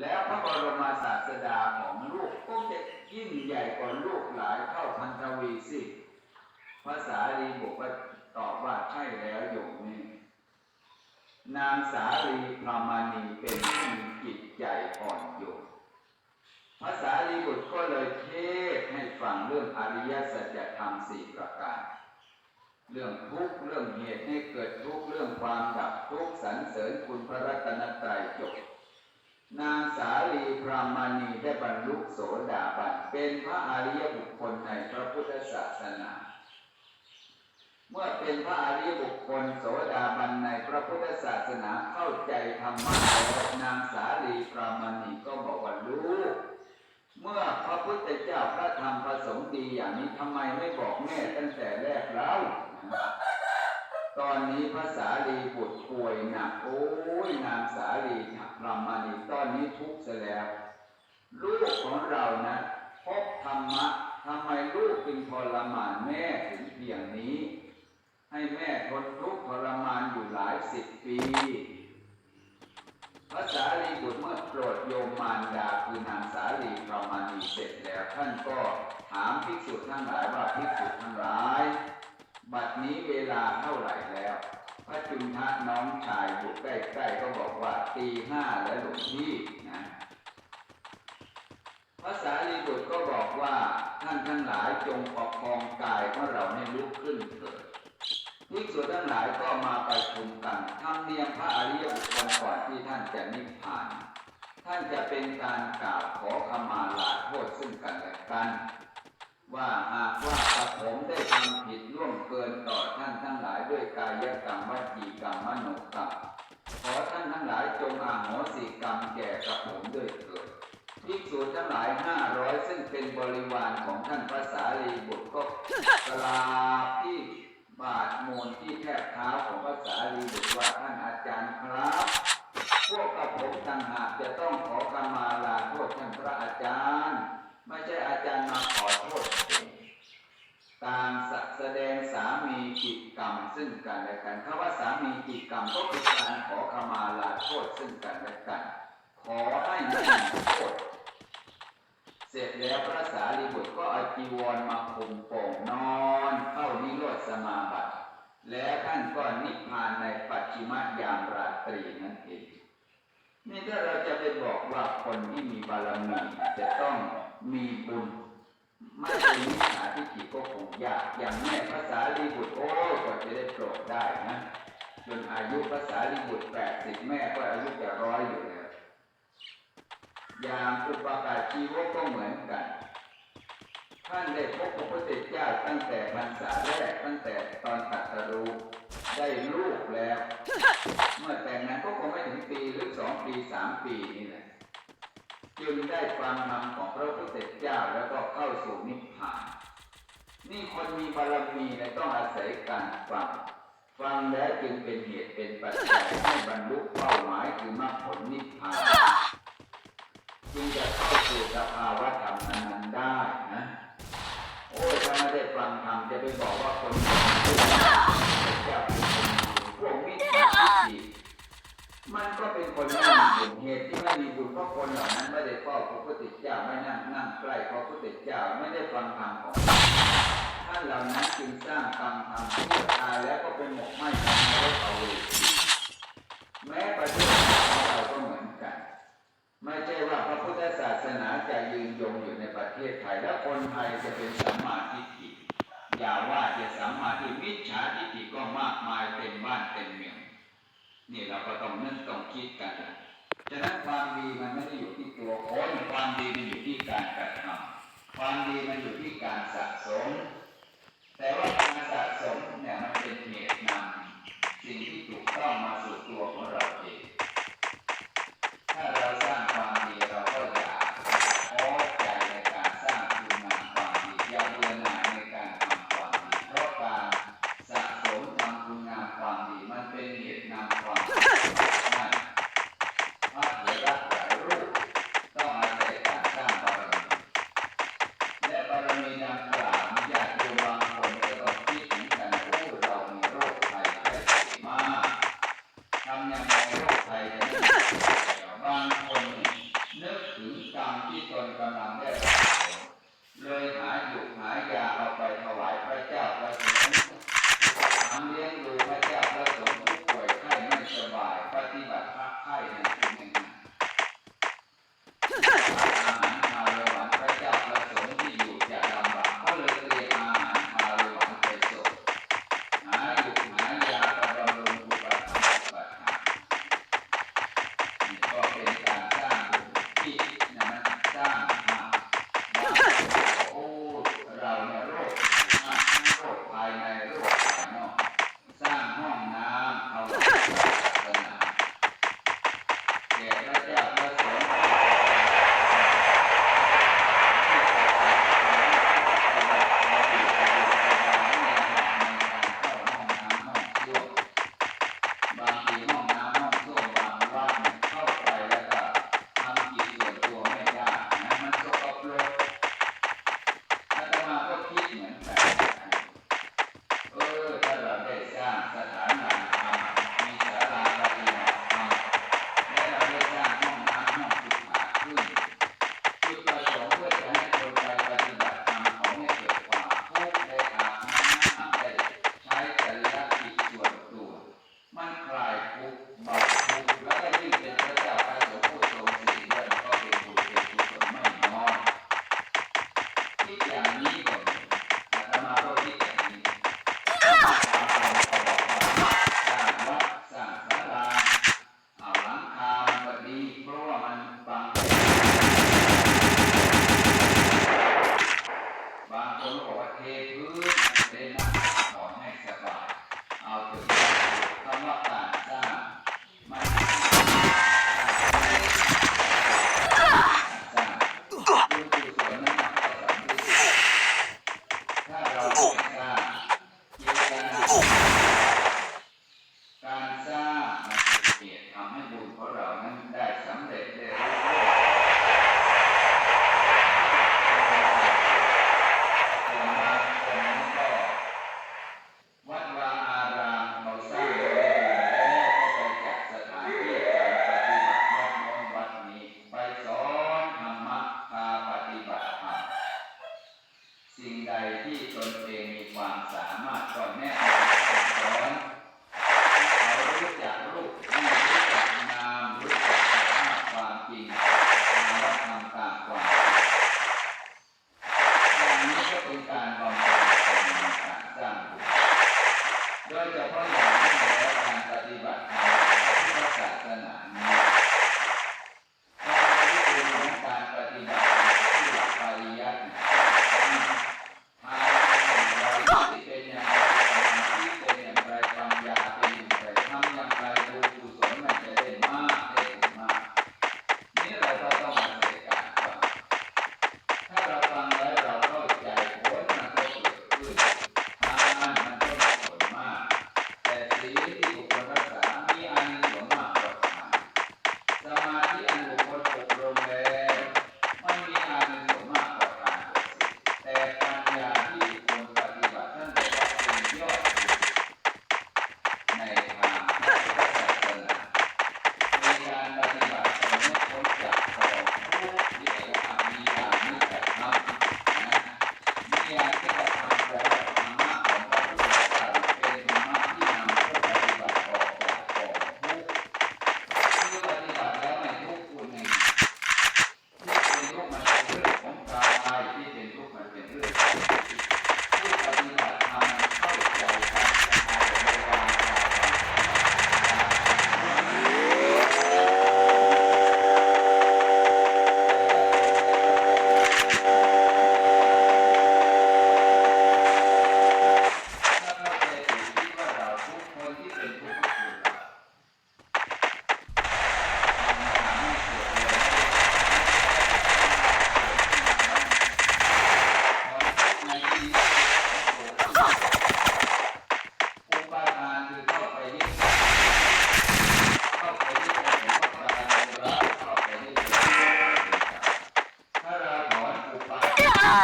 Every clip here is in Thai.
แล้วพระบรมศาสดาของลูกก็จะยิ่งใหญ่กว่าลูกหลายเท่าพันทวีสิภาษาลีบุตรตอบว่าใช่แล้วโยมนี่นางสาลีพรมณีเป็นผู้มีจิตใจอ่อนโยนภาษาลีบุตรก็เลยเทศให้ฟังเรื่องอริยสัจธรรมสี่ประการ เรื่องทุกข์เรื่องเหตุให้เกิดทุกข์เรื่องความดับทุกข์สรรเสริญคุณพระรัตนตรัย พรหมณีได้บรรลุโสดาบันเป็นพระอริยบุคคลในพระพุทธศาสนา เมื่อเป็นพระอริยบุคคลโสดาบันในพระพุทธศาสนาเข้าใจธรรมะแล้วนางสาลีพรหมณีก็บอกว่าลูกเมื่อพระพุทธเจ้าพระธรรมพระสงฆ์ดีอย่างนี้ทำไมไม่บอกแม่ตั้งแต่แรกเล่าตอนนี้พระสาลีบุตรป่วยหนักโอ้ยนางสาลีพรหม ให้ทุกข์เสียแล้ว ลูกของเรานะพบธรรมะทำไมลูกจึงทรมานแม่ถึงเพียงนี้ ให้แม่ทนทุกข์ทรมานอยู่หลายสิบปีพระสารีบุตรเมื่อโปรดโยมมารดาคือนางสาลีพรหมานีเสร็จแล้วท่านก็ถามภิกษุทั้งหลายว่าภิกษุทั้งหลาย บัดนี้เวลาเท่าไหร่แล้ว พระจุนทะน้องชายอยู่ใกล้ๆก็บอกว่าตีห้าแล้วหลวงพี่นะพระสารีบุตรก็บอกว่าท่านทั้งหลายจงประคองกายของเราให้ลุกขึ้นเถิดภิกษุทั้งหลายก็มาประชุมกันทำเนียมพระอริยบุคคลก่อนที่ท่านจะนิพพาน ท่านจะเป็นการกล่าวขอขมาลาโทษซึ่งกันและกัน ว่าหากว่ากระผมได้ทำผิดล่วงเกินต่อท่านทั้งหลายด้วยกายกรรมวจีกรรมมโนกรรมขอท่านทั้งหลายจงอาโหสิกรรมแก่กระผมด้วยเถิดภิกษุทั้งหลายห้าร้อยซึ่งเป็นบริวารของท่านพระสารีบุตรก็กราบที่ บาทมูลที่แทบเท้าของพระสารีบุตรว่าท่านอาจารย์ครับ พวกกับผมต่างหากจะต้องขอขมาลาโทษท่านพระอาจารย์ ไม่ใช่อาจารย์มาขอโทษผมต่างแสดงสามีกิจกรรม ซึ่งกันและกันคำว่าสามีกิจกรรมก็คือการขอขมาลาโทษซึ่งกันและกัน ขอให้ไม่มีโทษเสร็จแล้วพระสารีบุตรก็เอาจีวรมาคุมโป่งนอนเข้านิโรธสมาบัติ แล้วท่านก็นิพพานในปัจฉิมยามราตรีนั่นเองนี่ถ้าเราจะไปบอกว่าคนที่มีบารมีจะต้องมีบุญ ม่เป็นมิจฉาทิฏฐิก็คงยากอย่างแม่ภาษาลีบุตรโอ้ยกว่าจะได้โปรดได้นะจนอายุภาษาลีบุตรแปดสิบแม่ก็อายุจะร้อยอยู่แล้วอย่างอุปการชีวกก็เหมือนกัน ท่านได้พบพระพุทธเจ้าตั้งแต่พรรษาแรกตั้งแต่ตอนตรัสรู้ได้ลูกแล้ว เมื่อแต่งงานก็คงไม่ถึงปีหรือสองปีสามปีนี่แหละ จึงได้ฟังธรรมของพระพุทธเจ้าแล้วก็เข้าสู่นิพพาน นี่คนมีบารมีเนี่ยต้องอาศัยการฟัง ฟังแล้วจึงเป็นเหตุเป็นปัจจัยให้บรรลุเป้าหมายคือมรรคผลนิพพานจึงจะเข้าสู่สภาวะธรรมนั้นๆได้นะโอ้ยถ้าไม่ได้ฟังธรรมจะไปบอกว่าคนดีเจ้าเป็นคนพวกมิจฉาทิฏฐิ มันก็เป็นคนที่มีบุญเหตุที่ไม่มีบุญเพราะคนเหล่านั้นไม่ได้เฝ้าพระพุทธเจ้าไม่นั่งนั่งใกล้พระพุทธเจ้าไม่ได้ฟังธรรมของท่านเหล่านั้นจึงสร้างกรรมทำชั่ว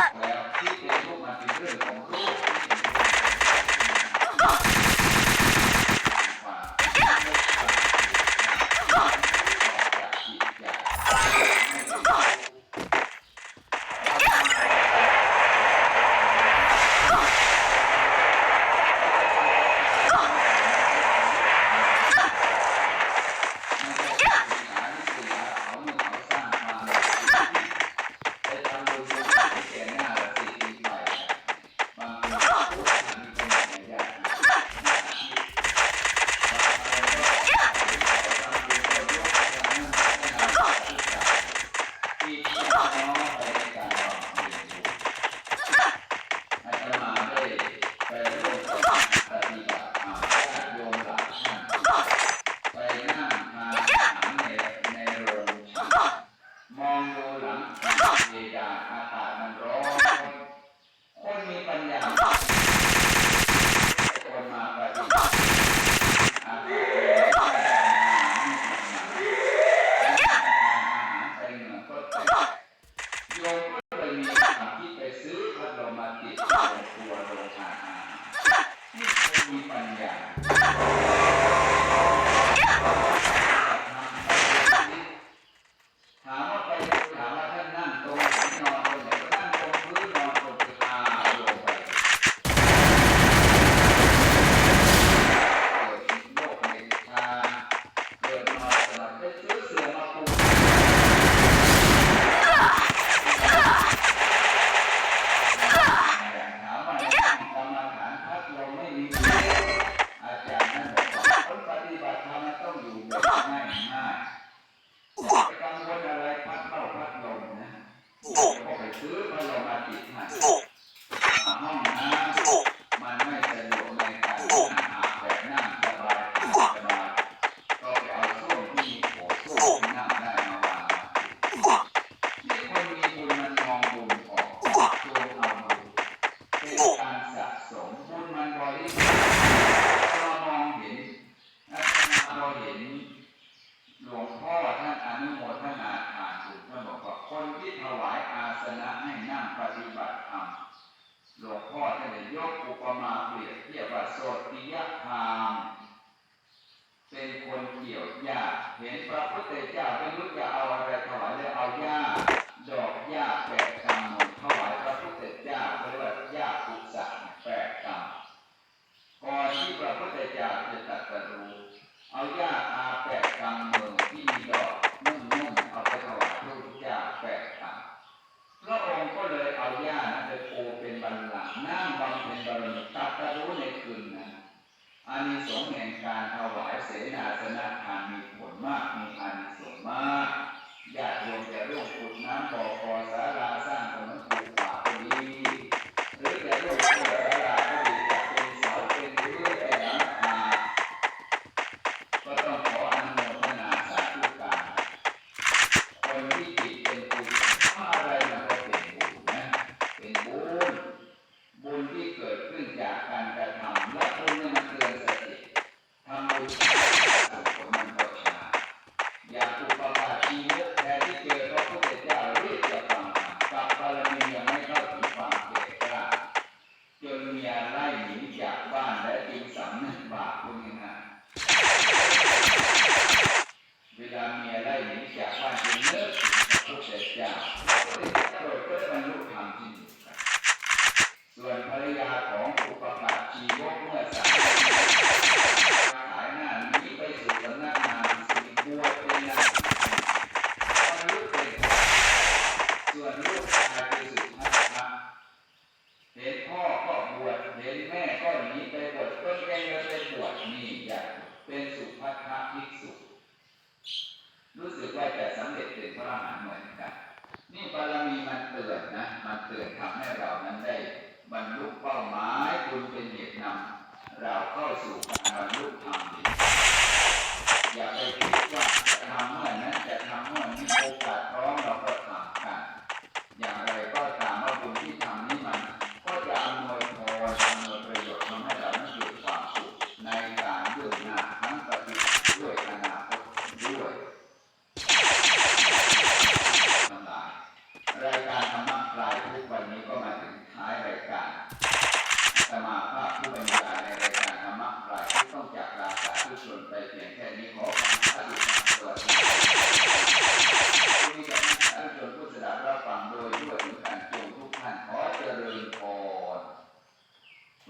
ท งอยู่แบบง่ายง่าย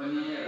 when they